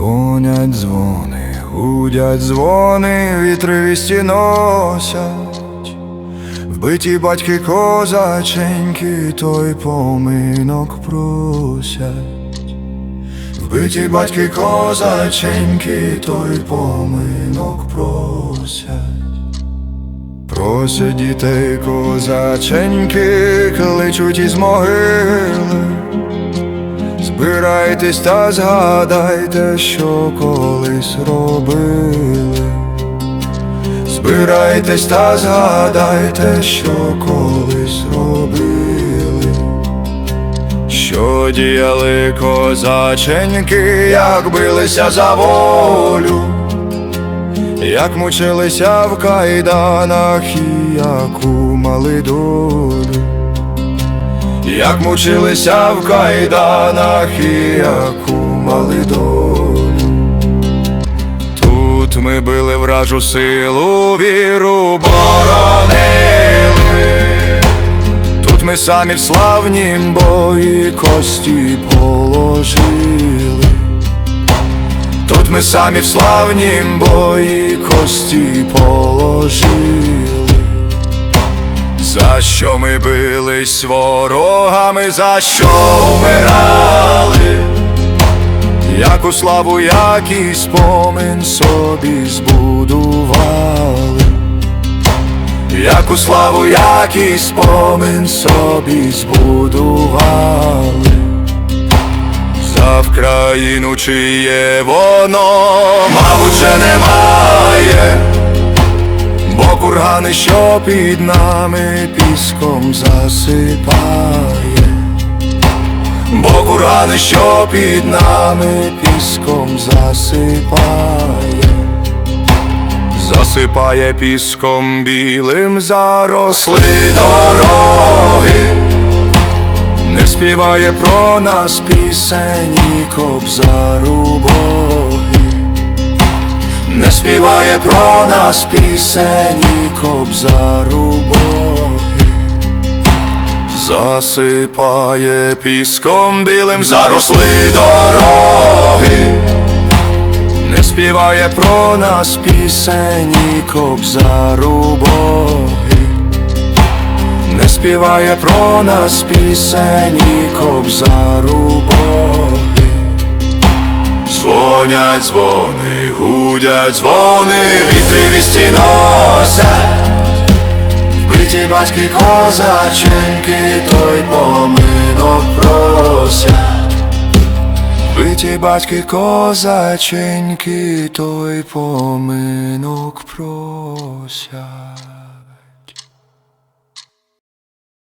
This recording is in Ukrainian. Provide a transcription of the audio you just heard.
Звучать дзвони, вітри вісті носять, вбиті батьки козаченьки, той поминок просять, вбиті батьки козаченьки, той поминок просять. Просять дітей козаченьки, кличуть із могили. Збирайтесь та згадайте, що колись робили. Збирайтесь та згадайте, що колись робили. Що діяли козаченьки, як билися за волю, як мучилися в кайданах і яку мали долю. Як мучилися в кайданах і яку мали долю. Тут ми били вражу силу, віру боронили. Тут ми самі в славнім бої кості положили. Тут ми самі в славнім бої кості положили. Що ми бились ворогами, за що вмирали, яку славу, як і спомин собі збудували, яку славу, як і спомин собі збудували, за Вкраїну чиє воно, мабуть, вже немає. Бо що під нами піском засипає, бо кургани, що під нами піском засипає, засипає піском білим заросли дороги, не співає про нас пісені кобзару боги. Співає про нас пісені кобзару боги, засипає піском білим заросли дороги, не співає про нас пісені кобзару боги, не співає про нас пісені кобзару боги. Дзвонять дзвони, гудять дзвони, вітри вісті носять, вбиті батьки козаченьки, той поминок просять, вбиті батьки козаченьки, той поминок просять.